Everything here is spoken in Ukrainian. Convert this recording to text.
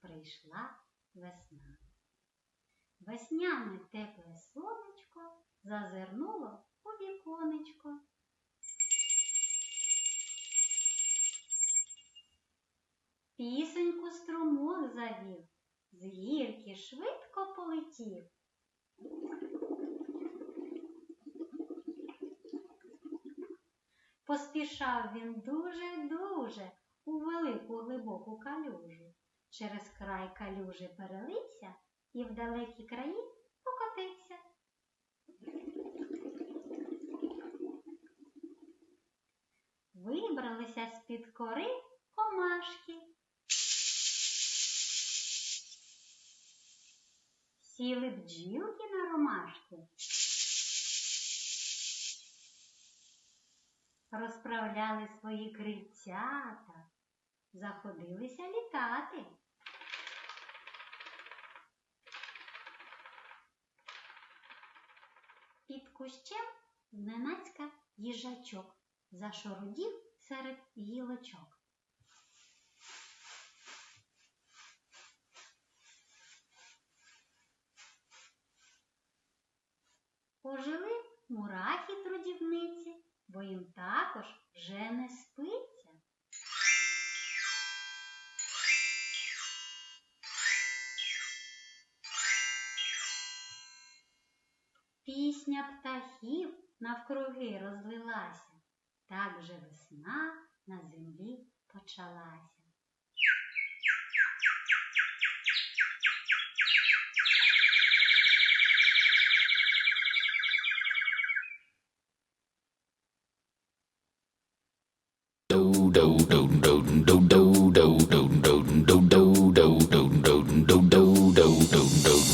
прийшла весна. Весняне тепле сонечко зазирнуло у віконечко. Пісеньку струмок завів, з гірки швидко полетів. Поспішав він дуже-дуже у велику глибоку калюжу. Через край калюжі перелився і в далекі краї покотився. Вибралися з-під кори комашки. Сіли бджілки на ромашки. Розправляли свої крильцята, заходилися літати. Під кущем зненацька їжачок зашородів серед гілочок. Пожили мурахи трудівниці, бо їм також вже не спиться. Пісня птахів навкруги розлилася, так же весна на землі почалася. do do do